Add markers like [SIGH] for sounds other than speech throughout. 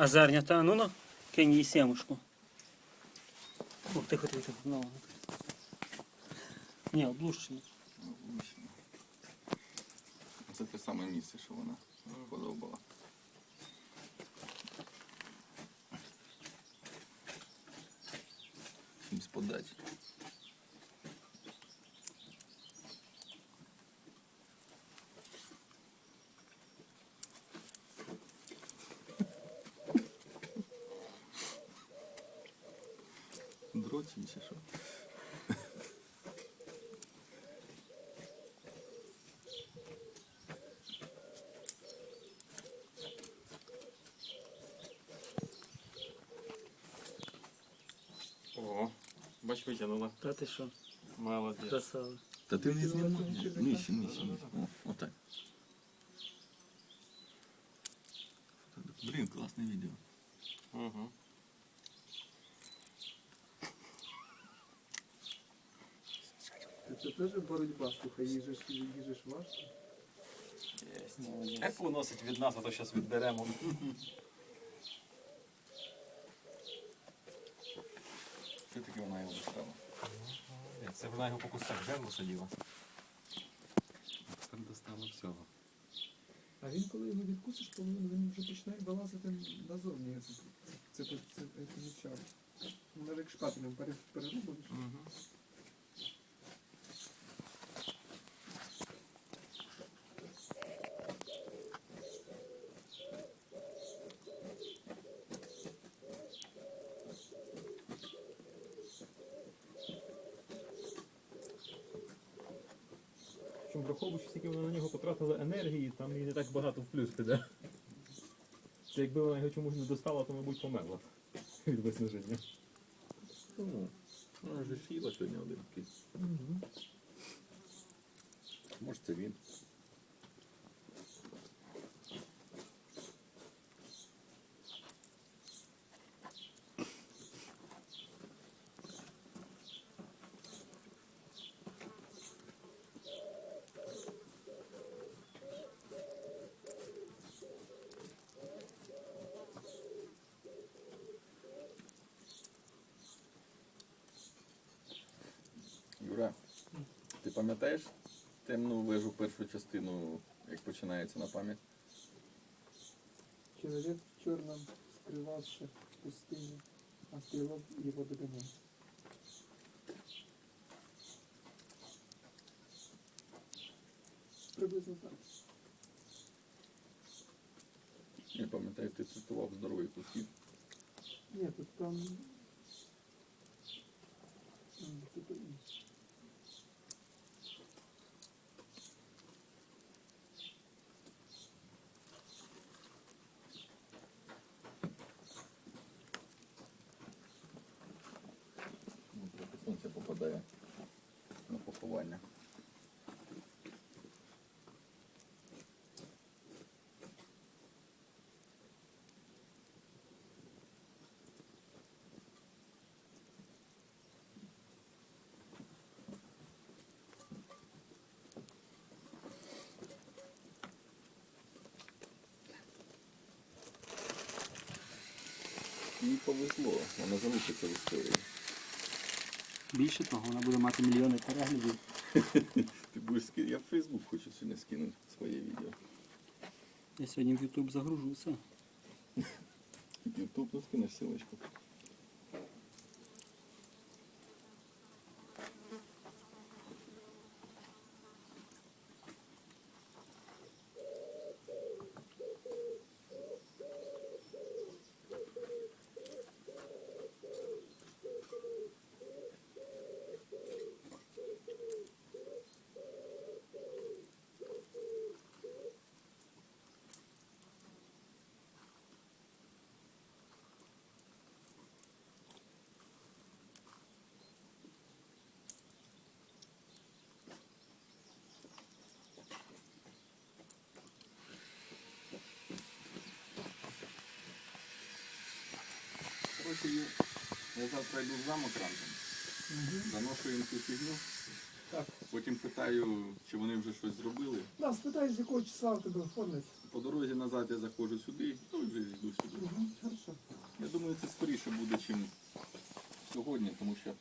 А зернята, ну ну, кинь їй семушку. О, тихо, тихо, тихо. Ну. Ні, облущені. Це те саме місце, що вона подобала. Без. чи що? О, бач, витягнула. Та ти що, Молодець. красава. Та ти не знімай. Нижче, нижче, нижче. О, отак. Блін, класне відео. Угу. Це теж боротьба, слухай, їжеш, їжеш важко. Як виносить від нас, а то зараз відберемо. Що таке вона його достала? Це вона його по кустах жерло сиділа. Так достала всього. А він, коли його відкусиш, то він вже починає вилазити назовні. Це, це, це, це, це нічого. Вона як шпателем пере- перерубуєш. Причому враховуючи, скільки вона на нього потратила енергії, там їй не так багато в плюс піде. Це якби вона його чомусь не достала, то, мабуть, померла від виснаження. Тому. вона ж їла сьогодні один кіт. Може це він. Юра, ти пам'ятаєш темну вежу першу частину, як починається на пам'ять? Чоловік в чорному скривався в пустині, а стрілок його догоняв. Приблизно так. Я пам'ятаю, ти цитував здоровий кусків. Ні, тут там. М, Тут інше. Ну, трохи сонце попадає на поховання. Їй повезло, вона залишиться в історії. Більше того, вона буде мати мільйони переглядів. [LAUGHS] Ти будеш ски... Я в Фейсбук хочу сьогодні скинути своє відео. Я сьогодні в Ютуб загружу все. [LAUGHS] Ютуб, ну скинеш ссылочку. Коротше, я завтра йду в замок ранком. Заношу їм цю фігню. Так. Потім питаю, чи вони вже щось зробили. Да, спитай, з якого числа в тебе оформлять. По дорозі назад я заходжу сюди, ну і вже йду сюди. Угу, хорошо. Я думаю, це скоріше буде, ніж сьогодні, тому що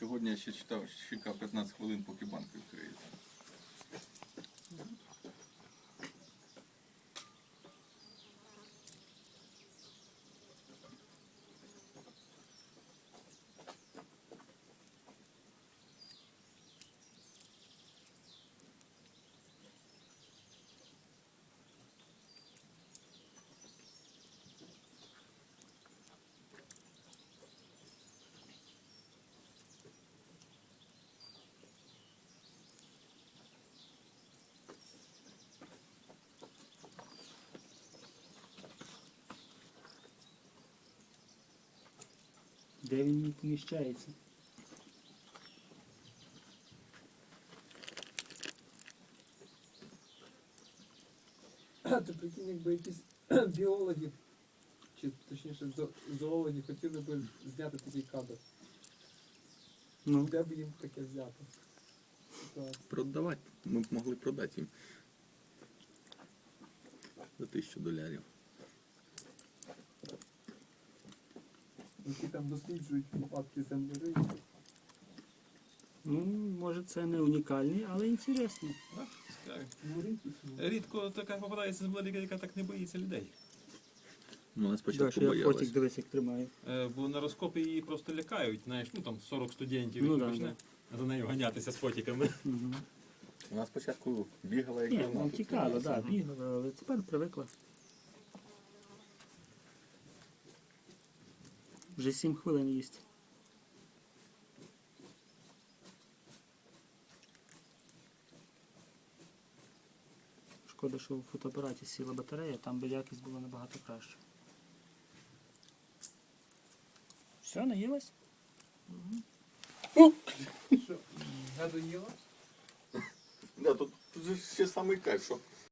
сьогодні я ще читав, чекав 15 хвилин, поки банк відкриється. Де він не поміщається? А ти прикинь, якби якісь [CLEARS THROAT] біологи, чи точніше зоологи хотіли б зняти такий кадр. Ну, Де б їм таке взяти? Ситуація. Продавати. Ми б могли продати їм. За тисячу долярів. Які там досліджують випадки землериїв. ну, може це не унікальні, але ну. Рідко така попадається землерика, яка так не боїться людей. Ну, нас спочатку я боялись. фотик дивись, як тримаю. Е, Бо на розкопі її просто лякають, знаєш, ну там 40 студентів Ну і да, почне за нею ганятися з фотиками. Угу. Вона спочатку бігала як Ні, граната. ну тікала, да, бігала, але тепер привикла. Вже 7 хвилин їсть. Шкода, що в фотоапараті сіла батарея, там би якість була набагато краще. Все, наїлась? Що, гадоїла? Да, тут, тут же ще самий кайф, що